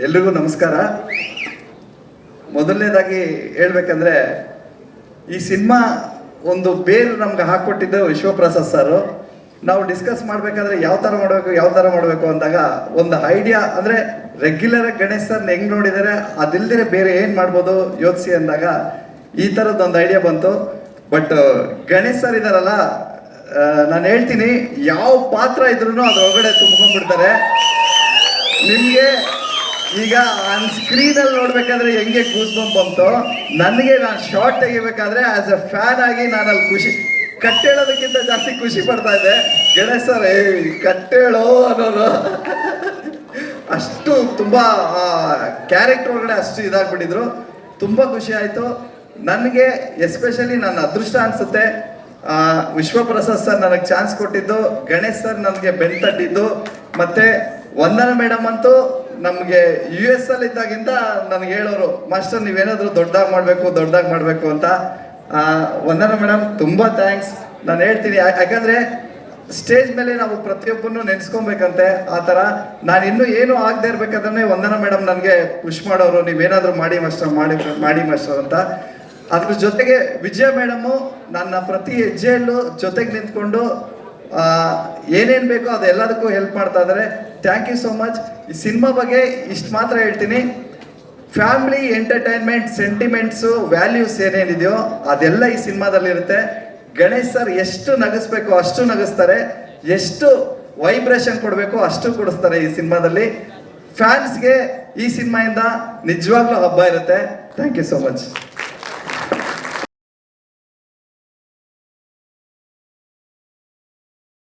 ಎಲ್ರಿಗೂ ನಮಸ್ಕಾರ. ಮೊದಲನೇದಾಗಿ ಹೇಳ್ಬೇಕಂದ್ರೆ, ಈ ಸಿನಿಮಾ ಒಂದು ಬೇರು ನಮ್ಗೆ ಹಾಕ್ಕೊಟ್ಟಿದ್ದು ವಿಶ್ವಪ್ರಸಾದ್ ಸರ್. ನಾವು ಡಿಸ್ಕಸ್ ಮಾಡ್ಬೇಕಾದ್ರೆ ಯಾವ ಥರ ಮಾಡಬೇಕು, ಯಾವ ಥರ ಮಾಡಬೇಕು ಅಂದಾಗ ಒಂದು ಐಡಿಯಾ ಅಂದರೆ ರೆಗ್ಯುಲರ್ ಗಣೇಶ್ ಸರ್ ಹೆಂಗ್ ನೋಡಿದರೆ, ಅದಿಲ್ದಿರೆ ಬೇರೆ ಏನು ಮಾಡ್ಬೋದು ಯೋಚಿಸಿ ಅಂದಾಗ ಈ ಥರದ್ದೊಂದು ಐಡಿಯಾ ಬಂತು. ಬಟ್, ಗಣೇಶ್ ಸರ್ ಇದಾರಲ್ಲ ನಾನು ಹೇಳ್ತೀನಿ, ಯಾವ ಪಾತ್ರ ಇದ್ರೂ ಅದ್ರೊಳಗಡೆ ತುಂಬ್ಕೊಂಡ್ಬಿಡ್ತಾರೆ. ನಿಮ್ಗೆ ಈಗ ಆನ್ ಸ್ಕ್ರೀನ್ ಅಲ್ಲಿ ನೋಡ್ಬೇಕಾದ್ರೆ ಹೆಂಗೆ ಕೂಸ್ಕೊಂಡ್ ಬಂತು? ನನಗೆ ನಾನು ಶಾರ್ಟ್ ತೆಗಿಬೇಕಾದ್ರೆ ಆಸ್ ಎ ಫ್ಯಾನ್ ಆಗಿ ನಾನು ಅಲ್ಲಿ ಖುಷಿ, ಕಟ್ಟೇಳೋದಕ್ಕಿಂತ ಜಾಸ್ತಿ ಖುಷಿ ಪಡ್ತಾ ಇದ್ದೆ. ಗಣೇಶ್ ಸರ್, ಏ, ಕಟ್ಟೇಳೋ ಅನ್ನೋದು. ಅಷ್ಟು ತುಂಬಾ ಕ್ಯಾರೆಕ್ಟರ್ ಒಳಗಡೆ ಅಷ್ಟು ಇದಾಗ್ಬಿಟ್ಟಿದ್ರು. ತುಂಬಾ ಖುಷಿ ಆಯ್ತು. ನನಗೆ ಎಸ್ಪೆಷಲಿ ನನ್ನ ಅದೃಷ್ಟ ಅನ್ಸುತ್ತೆ. ವಿಶ್ವಪ್ರಸಾದ್ ಸರ್ ನನಗೆ ಚಾನ್ಸ್ ಕೊಟ್ಟಿದ್ದು. ಗಣೇಶ್ ಸರ್ ನನಗೆ ಬೆನ್ ತಟ್ಟಿದ್ದು ಮತ್ತೆ ವಂದನ ಮೇಡಮ್ ಅಂತೂ ನಮಗೆ ಯು ಎಸ್ ಅಲ್ಲಿ ಇದ್ದಾಗಿಂದ ನನಗೆ ಹೇಳೋರು, ಮಾಸ್ಟರ್, ನೀವೇನಾದರೂ ದೊಡ್ಡದಾಗಿ ಮಾಡಬೇಕು ದೊಡ್ಡದಾಗಿ ಮಾಡಬೇಕು ಅಂತ. ವಂದನಾ ಮೇಡಮ್, ತುಂಬಾ ಥ್ಯಾಂಕ್ಸ್ ನಾನು ಹೇಳ್ತೀನಿ ಯಾಕಂದರೆ ಸ್ಟೇಜ್ ಮೇಲೆ ನಾವು ಪ್ರತಿಯೊಬ್ಬರನ್ನು ನೆನೆಸ್ಕೊಬೇಕಂತೆ, ಆ ಥರ ನಾನು ಇನ್ನೂ ಏನು ಆಗದೆ ಇರ್ಬೇಕಾದ್ರೆ ವಂದನ ಮೇಡಮ್ ನನಗೆ ಖುಷ್ ಮಾಡೋರು, ನೀವೇನಾದರೂ ಮಾಡಿ ಮಾಸ್ಟರ್, ಮಾಡಿ ಮಾಡಿ ಮಾಸ್ಟರ್ ಅಂತ. ಅದ್ರ ಜೊತೆಗೆ ವಿಜಯ ಮೇಡಮು ನನ್ನ ಪ್ರತಿ ಹೆಜ್ಜೆಯಲ್ಲೂ ಜೊತೆಗೆ ನಿಂತ್ಕೊಂಡು ಏನೇನ್ ಬೇಕೋ ಅದೆಲ್ಲದಕ್ಕೂ ಹೆಲ್ಪ್ ಮಾಡ್ತಾ ಇದ್ದಾರೆ ಥ್ಯಾಂಕ್ ಯು ಸೋ ಮಚ್ ಈ ಸಿನಿಮಾ ಬಗ್ಗೆ ಇಷ್ಟು ಮಾತ್ರ ಹೇಳ್ತೀನಿ. ಫ್ಯಾಮಿಲಿ ಎಂಟರ್ಟೈನ್ಮೆಂಟ್ ಸೆಂಟಿಮೆಂಟ್ಸು ವ್ಯಾಲ್ಯೂಸ್ ಏನೇನಿದೆಯೋ ಅದೆಲ್ಲ ಈ ಸಿನಿಮಾದಲ್ಲಿರುತ್ತೆ. ಗಣೇಶ್ ಸರ್ ಎಷ್ಟು ನಗಿಸ್ಬೇಕು ಅಷ್ಟು ನಗಿಸ್ತಾರೆ. ಎಷ್ಟು ವೈಬ್ರೇಷನ್ ಕೊಡಬೇಕು ಅಷ್ಟು ಕೊಡಿಸ್ತಾರೆ ಈ ಸಿನಿಮಾದಲ್ಲಿ. ಫ್ಯಾನ್ಸ್ಗೆ ಈ ಸಿನಿಮಾಯಿಂದ ನಿಜವಾಗ್ಲೂ ಹಬ್ಬ ಇರುತ್ತೆ. Thank you so much